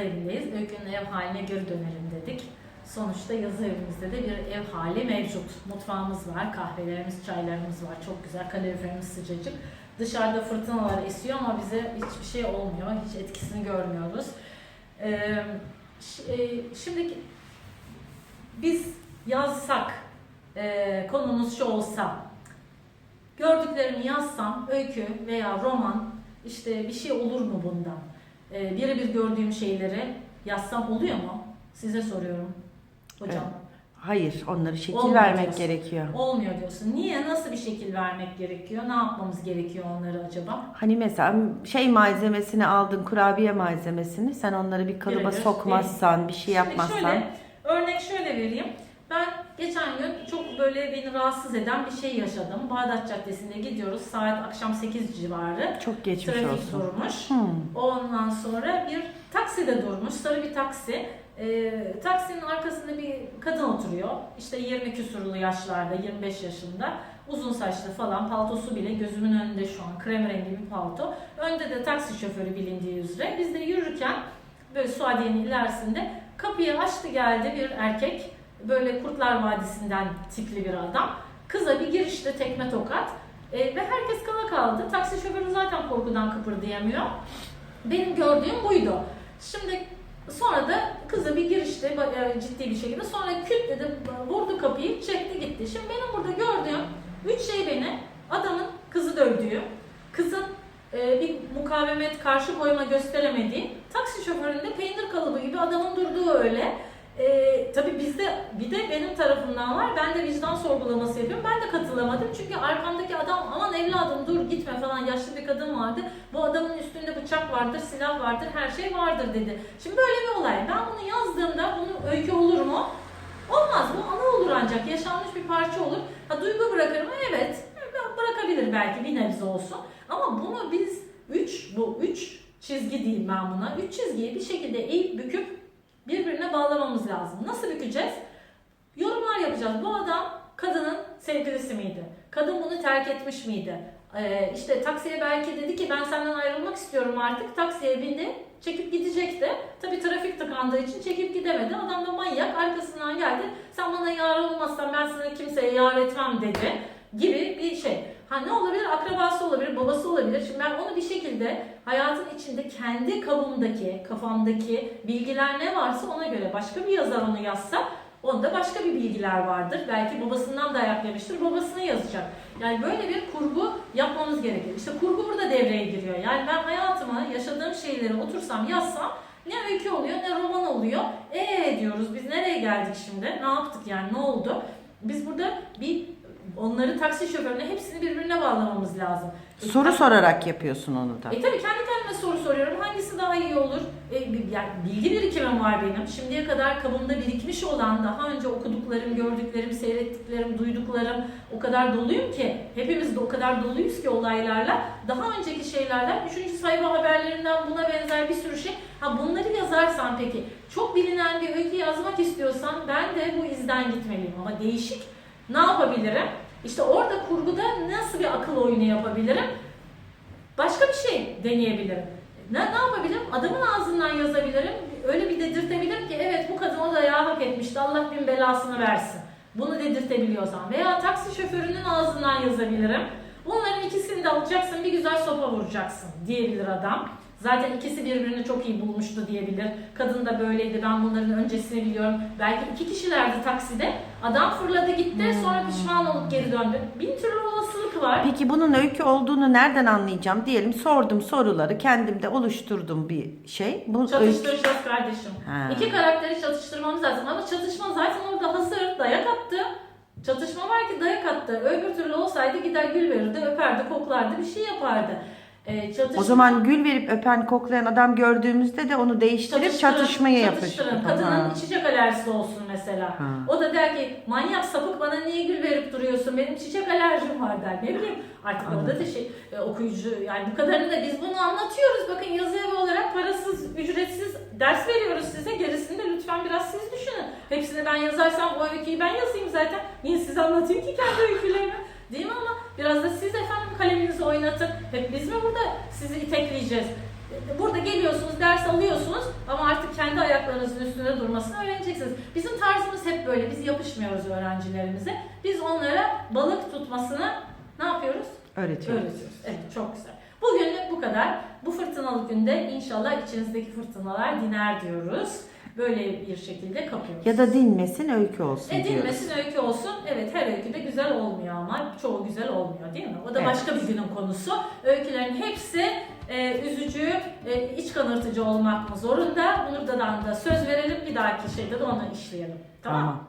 yazı evindeyiz. Öykünün ev haline geri dönelim dedik. Sonuçta yazı evimizde de bir ev hali mevcut. Mutfağımız var, kahvelerimiz, çaylarımız var. Çok güzel, kaloriferimiz sıcacık. Dışarıda fırtınalar esiyor ama bize hiçbir şey olmuyor. Hiç etkisini görmüyoruz. Ee, e, şimdi biz yazsak, e, konumuz şu olsa, gördüklerimi yazsam, öykü veya roman, işte bir şey olur mu bundan? E, birebir gördüğüm şeyleri yazsam oluyor mu? Size soruyorum hocam. Hayır, onları şekil Olmuyor vermek diyorsun. gerekiyor. Olmuyor diyorsun. Niye? Nasıl bir şekil vermek gerekiyor? Ne yapmamız gerekiyor onları acaba? Hani mesela şey malzemesini aldın, kurabiye malzemesini, sen onları bir kalıba Birebir sokmazsan, bir şey Şimdi yapmazsan. şöyle, örnek şöyle vereyim. Ben geçen gün çok böyle beni rahatsız eden bir şey yaşadım. Bağdat Caddesi'nde gidiyoruz. Saat akşam 8 civarı. Çok geçmiş Trafik olsun. durmuş. Hmm. Ondan sonra bir taksi de durmuş. Sarı bir taksi. Ee, taksinin arkasında bir kadın oturuyor. İşte 20 küsurlu yaşlarda, 25 yaşında. Uzun saçlı falan. Paltosu bile gözümün önünde şu an. Krem rengi bir palto. Önde de taksi şoförü bilindiği üzere. Biz de yürürken böyle Suadiye'nin ilerisinde kapıyı açtı geldi bir erkek. Böyle Kurtlar Vadisi'nden tipli bir adam. Kıza bir girişte tekme tokat. Ee, ve herkes kala kaldı. Taksi şoförü zaten korkudan kıpırdayamıyor. Benim gördüğüm buydu. Şimdi sonra da kızı bir girişte e, ciddi bir şekilde sonra küt dedi vurdu kapıyı çekti gitti. Şimdi benim burada gördüğüm üç şey beni adamın kızı dövdüğü, kızın e, bir mukavemet karşı koyma gösteremediği, taksi şoföründe peynir kalıbı gibi adamın durduğu öyle. E, tabii bizde bir de benim tarafımdan var. Ben de vicdan sorgulaması yapıyorum. Ben de katılamadım. Çünkü arkamdaki adam aman evladım dur gitme falan yaşlı bir kadın vardı. Bu adamın üstünde bıçak vardır, silah vardır, her şey vardır dedi. Şimdi böyle bir olay. Ben bunu yazdığımda bunu öykü olur mu? Olmaz. Bu ana olur ancak. Yaşanmış bir parça olur. Ha duygu bırakır mı? Evet. Bırakabilir belki bir nebze olsun. Ama bunu biz üç, bu üç çizgi diyeyim ben buna. Üç çizgiyi bir şekilde eğip büküp birbirine bağlamamız lazım. Nasıl bükeceğiz? Yorumlar yapacağız. Bu adam kadının sevgilisi miydi? Kadın bunu terk etmiş miydi? Ee, işte taksiye belki dedi ki ben senden ayrılmak istiyorum artık. Taksiye bindi. Çekip gidecekti. Tabii trafik tıkandığı için çekip gidemedi. Adam da manyak arkasından geldi. Sen bana yar olmazsan ben sana kimseye yar etmem dedi. Gibi bir şey. Ha ne olabilir? Akrabası olabilir, babası Şimdi ben onu bir şekilde hayatın içinde kendi kabımdaki, kafamdaki bilgiler ne varsa ona göre başka bir yazar onu yazsa onda başka bir bilgiler vardır. Belki babasından dayak yemiştir, babasını yazacak. Yani böyle bir kurgu yapmamız gerekir. İşte kurgu burada devreye giriyor. Yani ben hayatımı, yaşadığım şeyleri otursam, yazsam ne öykü oluyor ne roman oluyor. Ee diyoruz biz nereye geldik şimdi? Ne yaptık yani ne oldu? Biz burada bir onları taksi şoförüne hepsini birbirine bağlamamız lazım. E, Soru sorarak yapıyorsun onu da. e tabii kendi kendime soru soruyorum. Hangisi daha iyi olur? E, yani bilgi birikimim var benim. Şimdiye kadar kabımda birikmiş olan, daha önce okuduklarım, gördüklerim, seyrettiklerim, duyduklarım o kadar doluyum ki, hepimiz de o kadar doluyuz ki olaylarla. Daha önceki şeylerden, üçüncü sayfa haberlerinden buna benzer bir sürü şey. Ha bunları yazarsan peki, çok bilinen bir öykü yazmak istiyorsan ben de bu izden gitmeliyim ama değişik. Ne yapabilirim? İşte orada kurguda nasıl bir akıl oyunu yapabilirim? Başka bir şey deneyebilirim. Ne, ne yapabilirim? Adamın ağzından yazabilirim. Öyle bir dedirtebilirim ki evet bu kadın o dayağı hak etmişti. Allah bin belasını versin. Bunu dedirtebiliyorsam. Veya taksi şoförünün ağzından yazabilirim. Bunların ikisini de alacaksın bir güzel sopa vuracaksın diyebilir adam. Zaten ikisi birbirini çok iyi bulmuştu diyebilir. Kadın da böyleydi ben bunların öncesini biliyorum. Belki iki kişilerdi takside. Adam fırladı gitti sonra pişman olup geri döndü. Bin türlü olasılık var. Peki bunun öykü olduğunu nereden anlayacağım? Diyelim sordum soruları, kendimde oluşturdum bir şey. Bu öykü. Çatıştıracağız kardeşim. Ha. İki karakteri çatıştırmamız lazım ama çatışma zaten orada hazır dayak attı. Çatışma var ki dayak attı. Öbür türlü olsaydı gider gül verirdi, öperdi, koklardı, bir şey yapardı. Çatışma, O zaman gül verip öpen koklayan adam gördüğümüzde de onu değiştirip Çatıştırın, çatışmaya çatıştırın. yapıştır. Kadının Ha. çiçek alerjisi olsun mesela. Ha. O da der ki manyak sapık bana niye gül verip duruyorsun benim çiçek alerjim var der. Ne bileyim artık orada da şey e, okuyucu yani bu kadarını da biz bunu anlatıyoruz. Bakın yazı evi olarak parasız ücretsiz ders veriyoruz size. Gerisini de lütfen biraz siz düşünün. Hepsini ben yazarsam o öyküyü ben yazayım zaten. Niye size anlatayım ki kendi öykülerimi? Değil mi ama biraz da siz efendim kaleminizi oynatın. Hep biz mi burada sizi itekleyeceğiz? Burada geliyorsunuz, ders alıyorsunuz ama artık kendi ayaklarınızın üstünde durmasını öğreneceksiniz. Bizim tarzımız hep böyle. Biz yapışmıyoruz öğrencilerimize. Biz onlara balık tutmasını ne yapıyoruz? Öğretiyoruz. Öğretiyoruz. Evet, çok güzel. Bugünlük bu kadar. Bu fırtınalı günde inşallah içinizdeki fırtınalar diner diyoruz. Böyle bir şekilde kapıyoruz. Ya da dinmesin öykü olsun diyoruz. Edilmesin öykü olsun. Evet her öykü de güzel olmuyor ama çoğu güzel olmuyor değil mi? O da Evet. başka bir günün konusu. Öykülerin hepsi e, üzücü, e, iç kanırtıcı olmak mı zorunda? Bunu da söz verelim. Bir dahaki şeyde de onu işleyelim. Tamam? Tamam.